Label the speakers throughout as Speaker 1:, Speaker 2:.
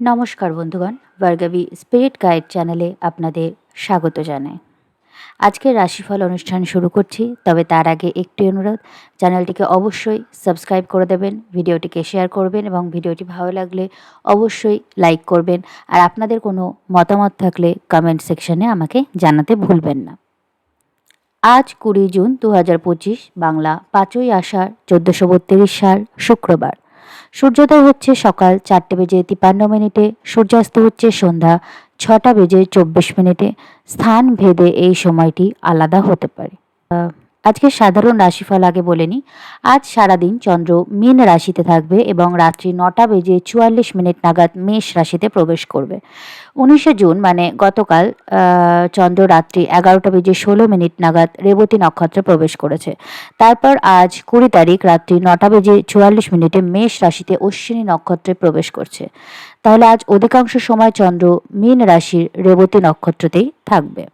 Speaker 1: নমস্কার বন্ধুগণ, ভার্গাবি spirit guide চ্যানেলে আপনাদের স্বাগত জানাই। আজকের রাশিফল অনুষ্ঠান শুরু করছি, তবে তার আগে একটি অনুরোধ, চ্যানেলটিকে অবশ্যই সাবস্ক্রাইব করে দেবেন, ভিডিওটিকে শেয়ার করবেন এবং ভিডিওটি ভালো লাগলে অবশ্যই লাইক করবেন, আর আপনাদের কোনো মতামত থাকলে কমেন্ট সেকশনে আমাকে জানাতে ভুলবেন না। আজ কুড়ি জুন দু হাজার পঁচিশ, বাংলা পাঁচই আষাঢ় চোদ্দোশো বত্রিশ সাল, শুক্রবার। সূর্যোদয় হচ্ছে সকাল চারটে বেজে তিপান্ন মিনিটে, সূর্যাস্ত হচ্ছে সন্ধ্যা ছটা বেজে চব্বিশ মিনিটে। স্থান ভেদে এই সময়টি আলাদা হতে পারে। আজকে সাধারণ রাশিফল আগে বলে নিই আজ সারাদিন চন্দ্র মীন রাশিতে থাকবে এবং রাত্রি নটা বেজে চুয়াল্লিশ মিনিট নাগাদ মেষ রাশিতে প্রবেশ করবে। উনিশে জুন মানে গতকাল চন্দ্র রাত্রি এগারোটা বেজে ষোলো মিনিট নাগাদ রেবতী নক্ষত্রে প্রবেশ করেছে। তারপর আজ কুড়ি তারিখ রাত্রি নটা বেজে চুয়াল্লিশ মিনিটে মেষ রাশিতে অশ্বিনী নক্ষত্রে প্রবেশ করছে। তাহলে আজ অধিকাংশ সময় চন্দ্র মীন রাশির রেবতী নক্ষত্রতেই থাকবে।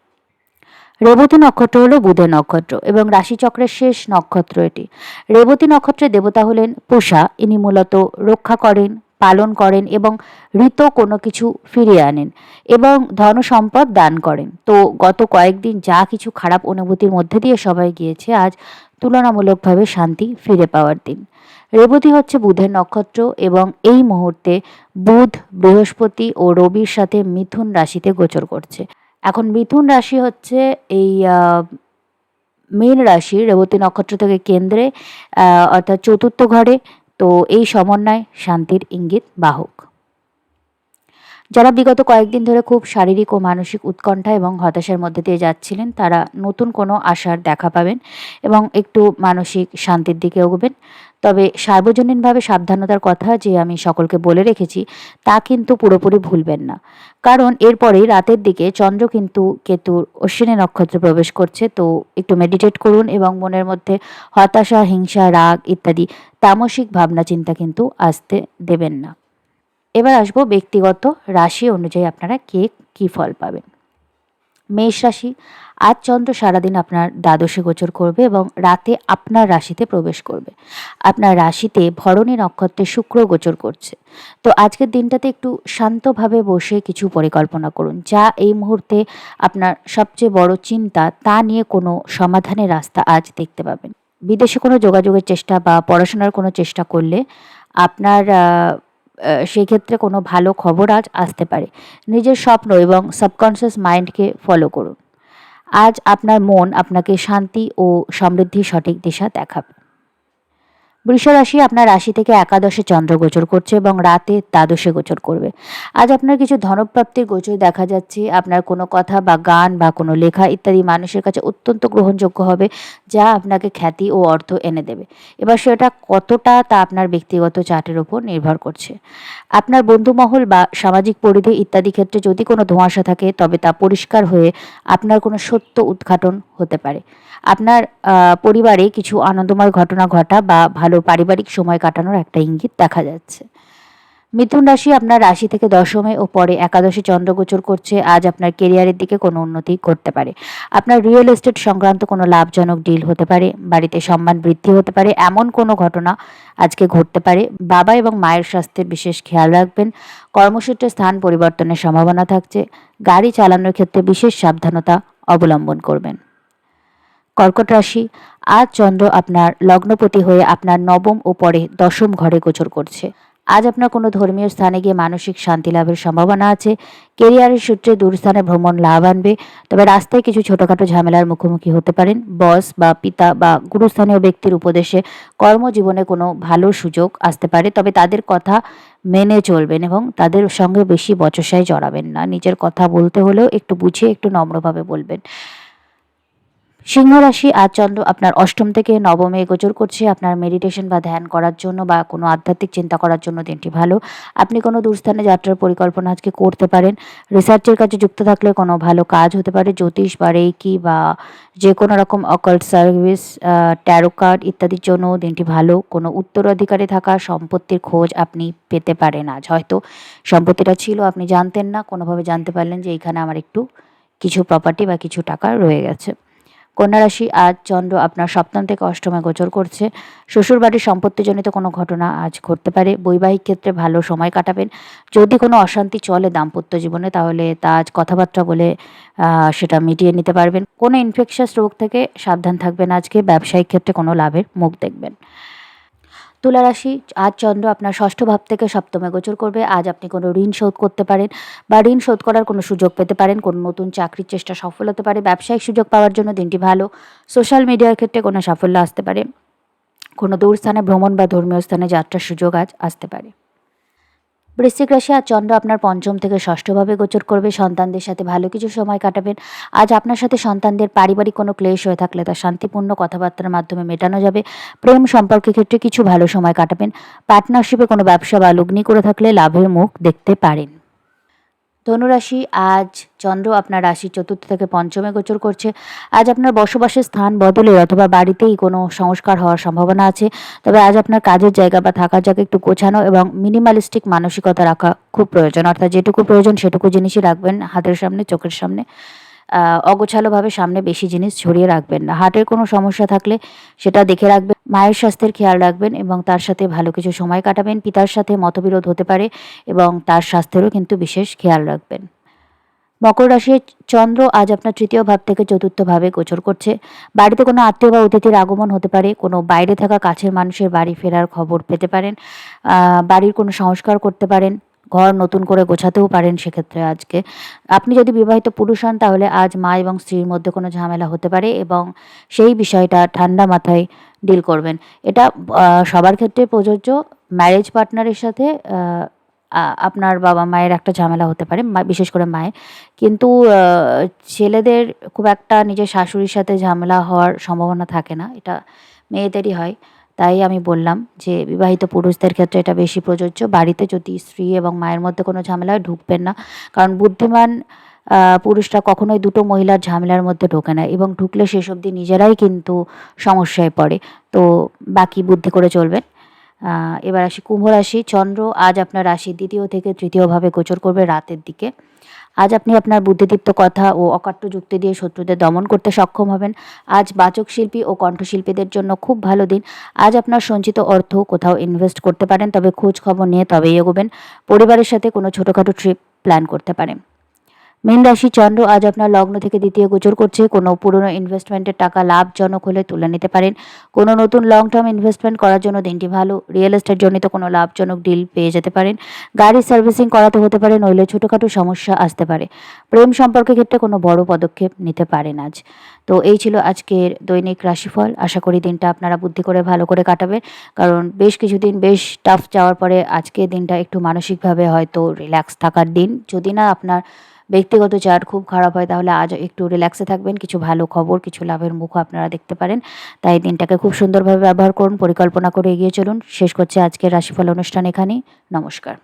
Speaker 1: রেবতী নক্ষত্র হলো বুধের নক্ষত্র এবং রাশিচক্রের শেষ নক্ষত্র এটি। রেবতী নক্ষত্রের দেবতা হলেন পূষা, ইনি মূলত রক্ষা করেন, পালন করেন এবং ঋত কোনো কিছু ফিরিয়ে আনেন এবং ধন সম্পদ দান করেন। তো গত কয়েকদিন যা কিছু খারাপ অনুভূতির মধ্যে দিয়ে সবাই গিয়েছে, আজ তুলনামূলকভাবে শান্তি ফিরে পাওয়ার দিন। রেবতী হচ্ছে বুধের নক্ষত্র এবং এই মুহূর্তে বুধ, বৃহস্পতি ও রবির সাথে মিথুন রাশিতে গোচর করছে। এখন মিথুন রাশি হচ্ছে এই মেন রাশি, রেবতী নক্ষত্র থেকে কেন্দ্রে অর্থাৎ চতুর্থ ঘরে। তো এই সমন্বয়, শান্তির ইঙ্গিত, বাহক। যারা বিগত কয়েকদিন ধরে খুব শারীরিক ও মানসিক উৎকণ্ঠা এবং হতাশার মধ্যে দিয়ে যাচ্ছিলেন, তারা নতুন কোনো আশার দেখা পাবেন এবং একটু মানসিক শান্তির দিকে এগোবেন। তবে সার্বজনীনভাবে সাবধানতার কথা যে আমি সকলকে বলে রেখেছি, তা কিন্তু পুরোপুরি ভুলবেন না। কারণ এরপরেই রাতের দিকে চন্দ্র কিন্তু কেতুর অশ্বিনী নক্ষত্রে প্রবেশ করছে, তো একটু মেডিটেট করুন এবং মনের মধ্যে হতাশা, হিংসা, রাগ ইত্যাদি তামসিক ভাবনা চিন্তা কিন্তু আসতে দেবেন না। এবার আসব ব্যক্তিগত রাশি অনুযায়ী আপনারা কে কী ফল পাবেন। মেষ রাশি, আজ চন্দ্র সারাদিন আপনার দ্বাদশে গোচর করবে এবং রাতে আপনার রাশিতে প্রবেশ করবে। আপনার রাশিতে ভরণী নক্ষত্রে শুক্র গোচর করছে। তো আজকের দিনটাতে একটু শান্তভাবে বসে কিছু পরিকল্পনা করুন, যা এই মুহূর্তে আপনার সবচেয়ে বড় চিন্তা, তা নিয়ে কোনো সমাধানের রাস্তা আজ দেখতে পাবেন। বিদেশে কোনো যোগাযোগের চেষ্টা বা পড়াশোনার কোনো চেষ্টা করলে আপনার আহ, আহ, সেই ক্ষেত্রে কোনো ভালো খবর আজ আসতে পারে। নিজের স্বপ্ন এবং সাবকনসিয়াস মাইন্ডকে ফলো করুন। আজ আপনার মন আপনাকে শান্তি ও সমৃদ্ধির সঠিক দিশা দেখাবে। বৃষ রাশি আপনার রাশি থেকে একাদশে চন্দ্র গোচর করছে এবং রাতে দ্বাদশে গোচর করবে। আজ আপনার কিছু ধনপ্রাপ্তির গোচর দেখা যাচ্ছে। আপনার কোনো কথা বা গান বা কোনো লেখা ইত্যাদি মানুষের কাছে অত্যন্ত গ্রহণযোগ্য হবে, যা আপনাকে খ্যাতি ও অর্থ এনে দেবে। এবার সেটা কতটা তা আপনার ব্যক্তিগত চার্টের উপর নির্ভর করছে। আপনার বন্ধুমহল বা সামাজিক পরিধি ইত্যাদি ক্ষেত্রে যদি কোনো ধোঁয়াশা থাকে, তবে তা পরিষ্কার হয়ে আপনার কোনো সত্য উদ্ঘাটন হতে পারে। আপনার পরিবারে কিছু আনন্দময় ঘটনা ঘটা বা ভালো পারিবারিক সময় কাটানোর একটা ইঙ্গিত দেখা যাচ্ছে। মিথুন রাশি আপনার রাশি থেকে দশমে ও পরে একাদশে চন্দ্রগোচর করছে। আজ আপনার কেরিয়ারের দিকে কোনো উন্নতি করতে পারে। আপনার রিয়েল এস্টেট সংক্রান্ত কোনো লাভজনক ডিল হতে পারে। বাড়িতে সম্মান বৃদ্ধি হতে পারে। এমন কোনো ঘটনা আজকে ঘটতে পারে। বাবা এবং মায়ের স্বাস্থ্যের বিশেষ খেয়াল রাখবেন। কর্মসূত্রে স্থান পরিবর্তনের সম্ভাবনা থাকছে। গাড়ি চালানোর ক্ষেত্রে বিশেষ সাবধানতা অবলম্বন করবেন। কর্কট রাশি আজ চন্দ্র আপনার লগ্নপতি হয়ে আপনার নবম ও পরে দশম ঘরে গোচর করছে। আজ আপনার কোনো ধর্মীয় স্থানে গিয়ে মানসিক শান্তি লাভের সম্ভাবনা আছে। কেরিয়ারের সূত্রে দূরস্থানে ভ্রমণ লাভ আনবে। তবে রাস্তায় কিছু ছোটোখাটো ঝামেলার মুখোমুখি হতে পারেন। বস বা পিতা বা গুরুস্থানীয় ব্যক্তির উপদেশে কর্মজীবনে কোনো ভালো সুযোগ আসতে পারে। তবে তাদের কথা মেনে চলবেন এবং তাদের সঙ্গে বেশি বচসায় জড়াবেন না। নিজের কথা বলতে হলেও একটু বুঝিয়ে একটু নম্রভাবে বলবেন। সিংহ রাশি, আজ চন্দ্র আপনার অষ্টম থেকে নবমে গোচর করছে। আপনার মেডিটেশন বা ধ্যান করার জন্য বা কোনো আধ্যাত্মিক চিন্তা করার জন্য দিনটি ভালো। আপনি কোনো দূরস্থানে যাত্রার পরিকল্পনা আজকে করতে পারেন। রিসার্চের কাছে যুক্ত থাকলে কোনো ভালো কাজ হতে পারে। জ্যোতিষ বা রেকি বা যে কোনো রকম অকাল্ট সার্ভিস ট্যারো কার্ড ইত্যাদির জন্য দিনটি ভালো। কোনো উত্তরাধিকারে থাকা সম্পত্তির খোঁজ আপনি পেতে পারেন আজ। হয়তো সম্পত্তিটা ছিল, আপনি জানতেন না। কোনোভাবে জানতে পারলেন যে এইখানে আমার একটু কিছু প্রপার্টি বা কিছু টাকা রয়ে গেছে। কন্যা রাশি আজ চন্দ্র আপনার সপ্তম থেকে অষ্টমে গোচর করছে। শ্বশুরবাড়ির সম্পত্তিজনিত কোনো ঘটনা আজ ঘটতে পারে। বৈবাহিক ক্ষেত্রে ভালো সময় কাটাবেন। যদি কোনো অশান্তি চলে দাম্পত্য জীবনে, তাহলে তা আজ কথাবার্তা বলে সেটা মিটিয়ে নিতে পারবেন। কোনো ইনফেকশাস রোগ থেকে সাবধান থাকবেন আজকে। ব্যবসায়িক ক্ষেত্রে কোনো লাভের মুখ দেখবেন। তুলা রাশি আজ চন্দ্র আপনার ষষ্ঠ ভাব থেকে সপ্তমে গোচর করবে। আজ আপনি কোনো ঋণ শোধ করতে পারেন বা ঋণ শোধ করার কোনো সুযোগ পেতে পারেন, কোনো নতুন চাকরির চেষ্টা সফল হতে পারে, ব্যবসায়িক সুযোগ পাওয়ার জন্য দিনটি ভালো, সোশ্যাল মিডিয়ার ক্ষেত্রে কোনো সাফল্য আসতে পারে, কোনো দূর স্থানে ভ্রমণ বা ধর্মীয় স্থানে যাত্রার সুযোগ আজ আসতে পারে। বৃশ্চিক রাশি আর চন্দ্র আপনার পঞ্চম থেকে ষষ্ঠভাবে গোচর করবে। সন্তানদের সাথে ভালো কিছু সময় কাটাবেন। আজ আপনার সাথে সন্তানদের পারিবারিক কোনো ক্লেশ হয়ে থাকলে তা শান্তিপূর্ণ কথাবার্তার মাধ্যমে মেটানো যাবে। প্রেম সম্পর্কের ক্ষেত্রে কিছু ভালো সময় কাটাবেন। পার্টনারশিপে কোনো ব্যবসা বা লগ্নি করে থাকলে লাভের মুখ দেখতে পারেন। ধনুরাশি, আজ চন্দ্র আপনার রাশি চতুর্থ থেকে পঞ্চমে গোচর করছে। আজ আপনার বসবাসের স্থান বদলে অথবা বাড়িতেই কোনো সংস্কার হওয়ার সম্ভাবনা আছে। তবে আজ আপনার কাজের জায়গা বা থাকার জায়গা একটু গোছানো এবং মিনিমালিস্টিক মানসিকতা রাখা খুব প্রয়োজন। অর্থাৎ যেটুকু প্রয়োজন সেটুকু জিনিসই রাখবেন হাতের সামনে, চোখের সামনে। অগোছালোভাবে সামনে বেশি জিনিস ছড়িয়ে রাখবেন না। হার্টের কোনো সমস্যা থাকলে সেটা দেখে রাখবেন, মায়ের স্বাস্থ্যের খেয়াল রাখবেন এবং তার সাথে ভালো কিছু সময় কাটাবেন। পিতার সাথে মতবিরোধ হতে পারে এবং তার স্বাস্থ্যেরও কিন্তু বিশেষ খেয়াল রাখবেন। মকর রাশির চন্দ্র আজ আপনার তৃতীয় ভাব থেকে চতুর্থ ভাবে গোচর করছে। বাড়িতে কোনো আত্মীয় বা অতিথির আগমন হতে পারে, কোনো বাইরে থাকা কাছের মানুষের বাড়ি ফেরার খবর পেতে পারেন বাড়ির কোনো সংস্কার করতে পারেন ঘর নতুন করে গোছাতেও পারেন সেক্ষেত্রে আজকে। আপনি যদি বিবাহিত পুরুষ হন, তাহলে আজ মা এবং স্ত্রীর মধ্যে কোনো ঝামেলা হতে পারে এবং সেই বিষয়টা ঠান্ডা মাথায় ডিল করবেন। এটা সবার ক্ষেত্রে প্রযোজ্য। ম্যারেজ পার্টনারের সাথে আপনার বাবা মায়ের একটা ঝামেলা হতে পারে বিশেষ করে মায়ের। কিন্তু ছেলেদের খুব একটা নিজের শাশুড়ির সাথে ঝামেলা হওয়ার সম্ভাবনা থাকে না। এটা মেয়েদেরই হয়। তাই আমি বললাম যে বিবাহিত পুরুষদের ক্ষেত্রে এটা বেশি প্রযোজ্য। বাড়িতে যদি স্ত্রী এবং মায়ের মধ্যে কোনো ঝামেলা হয় ঢুকবেন না, কারণ বুদ্ধিমান পুরুষরা কখনোই দুটো মহিলার ঝামেলার মধ্যে ঢোকে না এবং ঢুকলে শেষ অবধি নিজেরাই কিন্তু সমস্যায় পড়ে। তো বাকি বুদ্ধি করে চলবেন। এবার আসি কুম্ভ রাশি। চন্দ্র আজ আপনার রাশির দ্বিতীয় থেকে তৃতীয়ভাবে গোচর করবে রাতের দিকে। আজ আপনি আপনার বুদ্ধিদীপ্ত কথা ও অকাট্য যুক্তি দিয়ে শত্রুদের দমন করতে সক্ষম হবেন। আজ বাচক শিল্পী ও কণ্ঠশিল্পীদের জন্য খুব ভালো দিন। আজ আপনার সঞ্চিত অর্থ কোথাও ইনভেস্ট করতে পারেন, তবে খোঁজ খবর নিয়ে তবেই এগোবেন। পরিবারের সাথে কোনো ছোটোখাটো ট্রিপ প্ল্যান করতে পারেন। মীন রাশি চন্দ্র আজ আপনার লগ্ন থেকে দ্বিতীয় গোচর করছে। কোনো পুরনো ইনভেস্টমেন্টের টাকা লাভজনক হলে তুলে নিতে পারেন। কোনো নতুন লং টার্ম ইনভেস্টমেন্ট করার জন্য দিনটি ভালো। রিয়েল এস্টেট জনিত কোনো লাভজনক ডিল পেয়ে যেতে পারেন। গাড়ি সার্ভিসিং করাতে হতে পারে, নইলে ছোটোখাটো সমস্যা আসতে পারে। প্রেম সম্পর্কের ক্ষেত্রে কোনো বড় পদক্ষেপ নিতে পারেন আজ। তো এই ছিল আজকের দৈনিক রাশিফল। আশা করি দিনটা আপনারা বুদ্ধি করে, ভালো করে কাটাবে কারণ বেশ কিছুদিন বেশ টাফ যাওয়ার পরে আজকে দিনটা একটু মানসিকভাবে হয়তো রিল্যাক্স থাকার দিন। যদি না আপনার ব্যক্তিগত চার্ট খুব খারাপ হয়, তাহলে আজ একটু রিল্যাক্সে থাকবেন। কিছু ভালো খবর, কিছু লাভের মুখ আপনারা দেখতে পারেন। তাই দিনটাকে খুব সুন্দরভাবে ব্যবহার করুন, পরিকল্পনা করে এগিয়ে চলুন। শেষ করছে আজকের রাশিফল অনুষ্ঠান এখানেই। নমস্কার।